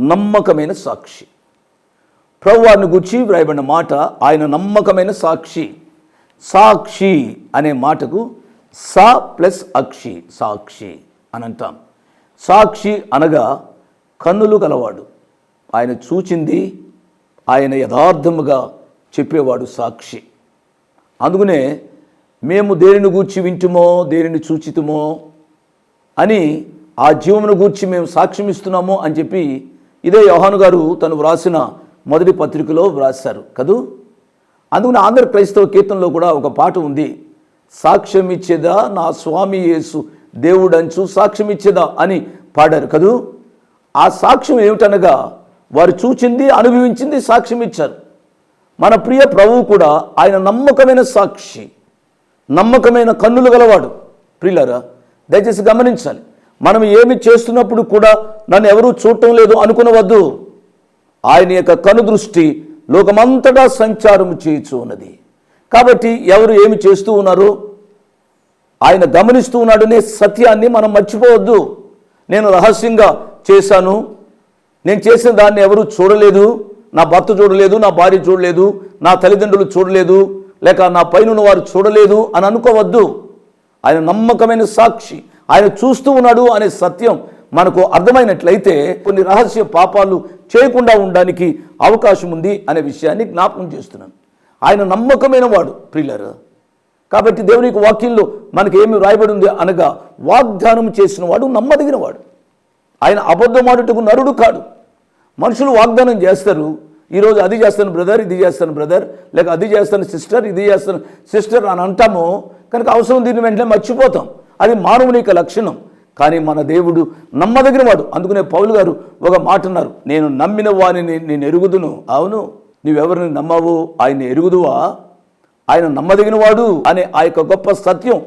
నమ్మకమైన సాక్షి. ప్రభువారిని గుర్చి వ్రాయబడిన మాట ఆయన నమ్మకమైన సాక్షి. సాక్షి అనే మాటకు సా ప్లస్ అక్షి సాక్షి అని అంటాం. సాక్షి అనగా కన్నులు కలవాడు. ఆయన చూచింది ఆయన యథార్థముగా చెప్పేవాడు సాక్షి. అందుకనే మేము దేనిని గూర్చి వింటుమో దేనిని చూచితుమో అని ఆ జీవమును గూర్చి మేము సాక్ష్యమిస్తున్నాము అని చెప్పి ఇదే యోహాను గారు తను వ్రాసిన మొదటి పత్రికలో వ్రాశారు కదూ? అందుకని ఆంధ్ర క్రైస్తవ కీర్తనలో కూడా ఒక పాట ఉంది సాక్ష్యం ఇచ్చేదా నా స్వామి యేసు దేవుడంచు సాక్ష్యం ఇచ్చేదా అని పాడారు కదూ? ఆ సాక్ష్యం ఏమిటనగా వారు చూచింది అనుభవించింది సాక్ష్యం ఇచ్చారు మన ప్రియ ప్రభువు కూడా ఆయన నమ్మకమైన సాక్షి నమ్మకమైన కన్నులు గలవాడు. ప్రియులారా దయచేసి గమనించాలి. మనం ఏమి చేస్తున్నప్పుడు కూడా నన్ను ఎవరూ చూడటం లేదు అనుకునవద్దు. ఆయన యొక్క కను దృష్టి లోకమంతటా సంచారం చేయుచు ఉన్నది. కాబట్టి ఎవరు ఏమి చేస్తూ ఉన్నారు? ఆయన గమనిస్తూ ఉన్నాడనే సత్యాన్ని మనం మర్చిపోవద్దు. నేను రహస్యంగా చేశాను. నేను చేసిన దాన్ని ఎవరు చూడలేదు. నా భర్త చూడలేదు నా భార్య చూడలేదు నా తల్లిదండ్రులు చూడలేదు లేక నా పైన వారు చూడలేదు అని అనుకోవద్దు. ఆయన నమ్మకమైన సాక్షి. ఆయన చూస్తూ ఉన్నాడు అనే సత్యం మనకు అర్థమైనట్లయితే కొన్ని రహస్య పాపాలు చేయకుండా ఉండడానికి అవకాశం ఉంది అనే విషయాన్ని జ్ఞాపకం చేస్తున్నాను. ఆయన నమ్మకమైన వాడు ప్రియులరు కాబట్టి దేవుని యొక్క వాక్యంలో మనకి ఏమి రాయబడి ఉంది అనగా వాగ్దానం చేసిన వాడు నమ్మదగిన వాడు. ఆయన అబద్ధమాడుటకు నరుడు కాడు. మనుషులు వాగ్దానం చేస్తారు ఈరోజు అది చేస్తాను బ్రదర్ ఇది చేస్తాను బ్రదర్ లేక అది చేస్తాను సిస్టర్ ఇది చేస్తాను సిస్టర్ అని అంటాము. కనుక అవసరం దీన్ని వెంటనే మర్చిపోతాం. అది మానవుని యొక్క లక్షణం. కానీ మన దేవుడు నమ్మదగిన వాడు. అందుకునే పౌలు గారు ఒక మాట అన్నారు. నేను నమ్మిన వారిని నేను ఎరుగుదును. అవును. నీవెవరిని నమ్మవు? ఆయన ఎరుగుదువా? ఆయన నమ్మదగిన వాడు అనే ఆ యొక్క గొప్ప సత్యం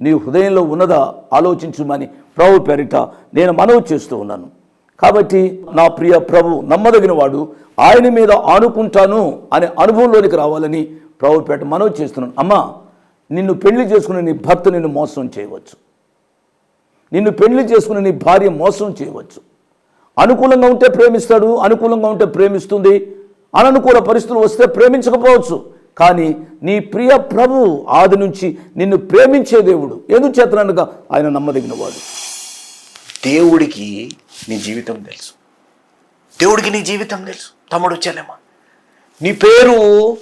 నీ హృదయంలో ఉన్నదా? ఆలోచించుమని ప్రభు పేరిట నేను మనవి చేస్తూ ఉన్నాను. కాబట్టి నా ప్రియ ప్రభు నమ్మదగిన వాడు ఆయన మీద ఆనుకుంటాను అనే అనుభవంలోనికి రావాలని ప్రభు పేట మనవి చేస్తున్నాను. అమ్మా నిన్ను పెళ్ళి చేసుకునే నీ భర్త నిన్ను మోసం చేయవచ్చు. నిన్ను పెళ్ళి చేసుకున్న నీ భార్య మోసం చేయవచ్చు. అనుకూలంగా ఉంటే ప్రేమిస్తాడు అనుకూలంగా ఉంటే ప్రేమిస్తుంది అననుకూల పరిస్థితులు వస్తే ప్రేమించకపోవచ్చు. కానీ నీ ప్రియ ప్రభు ఆది నుంచి నిన్ను ప్రేమించే దేవుడు. ఎందుచేతనగా? ఆయన నమ్మదగినవాడు. దేవుడికి నీ జీవితం తెలుసు. దేవుడికి నీ జీవితం తెలుసు. తమ్ముడు చెల్లెమ్మ. నీ పేరు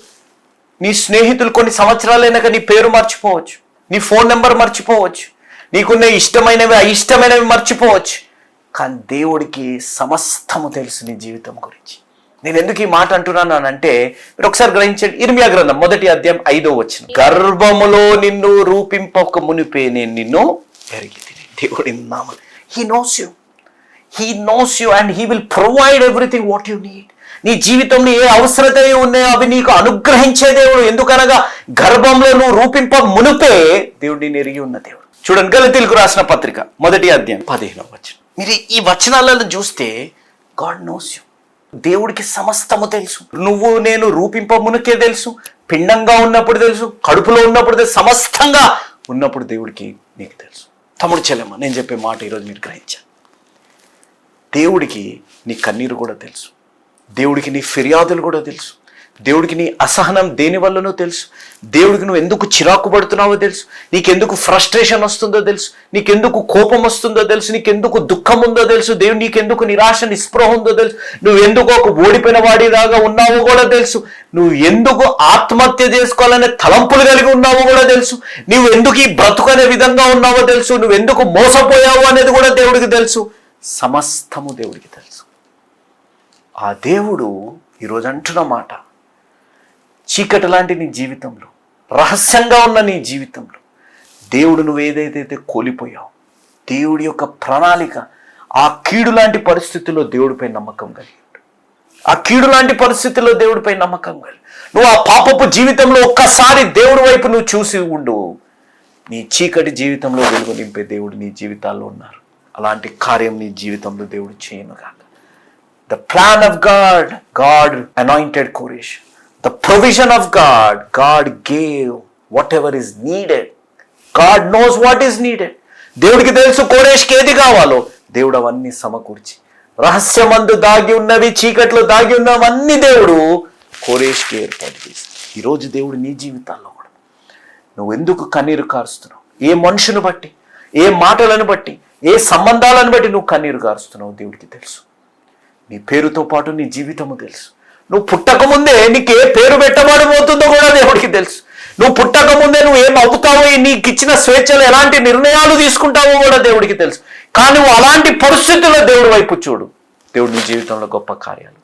నీ స్నేహితులు కొన్ని సంవత్సరాలైనాక నీ పేరు మర్చిపోవచ్చు. నీ ఫోన్ నెంబర్ మర్చిపోవచ్చు. నీకున్న ఇష్టమైనవి అయిష్టమైనవి మర్చిపోవచ్చు. కానీ దేవుడికి సమస్తము తెలుసు నీ జీవితం గురించి. నేను ఎందుకు ఈ మాట అంటున్నాను అని అంటే మీరు ఒకసారి గ్రహించండి. ఇర్మియా గ్రంథం మొదటి అధ్యాయం ఐదో వచ్చిన గర్భములో నిన్ను రూపింపక మునిపే నేను నిన్ను ఎరిగి దేవుడి నామ. He knows you he knows you and he will provide everything what you need నీ జీవితంలో ఏ అవసరత ఉన్నాయో అవి నీకు అనుగ్రహించే దేవుడు. ఎందుకనగా గర్భంలో నువ్వు రూపింప మునుపే దేవుడు నేను ఎరిగి ఉన్న దేవుడు. చూడండి గలతీలకు రాసిన పత్రిక మొదటి అధ్యాయం పదిహేనవ వచనం. మీరు ఈ వచనాలను చూస్తే గాడ్ నోస్ యూ దేవుడికి సమస్తము తెలుసు. నువ్వు నేను రూపింప మునికే తెలుసు. పిండంగా ఉన్నప్పుడు తెలుసు. కడుపులో ఉన్నప్పుడు తెలుసు. సమస్తంగా ఉన్నప్పుడు దేవుడికి నీకు తెలుసు. తమ్ముడు చెల్లెమ్మ నేను చెప్పే మాట ఈరోజు మీరు గ్రహించాను దేవుడికి నీ కన్నీరు కూడా తెలుసు. దేవుడికి నీ ఫిర్యాదులు కూడా తెలుసు. దేవుడికి నీ అసహనం దేని వల్లనో తెలుసు. దేవుడికి నువ్వు ఎందుకు చిరాకు పడుతున్నావో తెలుసు. నీకెందుకు ఫ్రస్ట్రేషన్ వస్తుందో తెలుసు. నీకెందుకు కోపం వస్తుందో తెలుసు. నీకెందుకు దుఃఖం ఉందో తెలుసు. దేవుడు నీకెందుకు నిరాశ నిస్పృహ ఉందో తెలుసు. నువ్వు ఎందుకు ఒక ఓడిపోయిన వాడిలాగా ఉన్నావో కూడా తెలుసు. నువ్వు ఎందుకు ఆత్మహత్య చేసుకోవాలనే తలంపులు కలిగి ఉన్నావో కూడా తెలుసు. నువ్వు ఎందుకు ఈ బ్రతుకనే విధంగా ఉన్నావో తెలుసు. నువ్వు ఎందుకు మోసపోయావు అనేది కూడా దేవుడికి తెలుసు. సమస్తము దేవుడికి తెలుసు. ఆ దేవుడు ఈరోజు అంటున్న మాట. చీకటి లాంటి నీ జీవితంలో రహస్యంగా ఉన్న నీ జీవితంలో దేవుడు నువ్వు ఏదైతే కోల్పోయావు. దేవుడి యొక్క ప్రణాళిక ఆ కీడు లాంటి పరిస్థితుల్లో దేవుడిపై నమ్మకం కలిగాడు ఆ కీడు లాంటి పరిస్థితుల్లో దేవుడిపై నమ్మకం కలిగి నువ్వు ఆ పాపపు జీవితంలో ఒక్కసారి దేవుడి వైపు నువ్వు చూసి ఉండు. నీ చీకటి జీవితంలో వెలుగు నింపే దేవుడు నీ జీవితాల్లో ఉన్నారు. అలాంటి కార్యం నీ జీవితంలో దేవుడు చేయనుగా the plan of God, God anointed Koresh. The provision of God, God gave whatever is needed. God knows what is needed. దేవుడికి తెలుసు కోరేష్కి ఏది కావాలో? దేవుడు అవన్నీ సమకూర్చి. రహస్యమందు దాగి ఉన్నవి చీకట్లో దాగి ఉన్నవన్నీ దేవుడు కోరేష్కి ఏర్పాటు చేసి. ఈరోజు దేవుడు నీ జీవితాల్లో కూడా. నువ్వు ఎందుకు కన్నీరు కారుస్తున్నావు? ఏ మనుషుని బట్టి? ఏ మాటలను బట్టి? ఏ సంబంధాలను బట్టి నువ్వు కన్నీరు కారుస్తున్నావు? దేవుడికి తెలుసు. నీ పేరుతో పాటు నీ జీవితము తెలుసు. నువ్వు పుట్టకముందే నీకు ఏ పేరు పెట్టబడిపోతుందో కూడా దేవుడికి తెలుసు. నువ్వు పుట్టకముందే నువ్వు ఏం అవుతావో నీకు ఇచ్చిన స్వేచ్ఛలు ఎలాంటి నిర్ణయాలు తీసుకుంటావో కూడా దేవుడికి తెలుసు. కానీ నువ్వు అలాంటి పరిస్థితుల్లో దేవుడి వైపు చూడు. దేవుడి నీ జీవితంలో గొప్ప కార్యాలు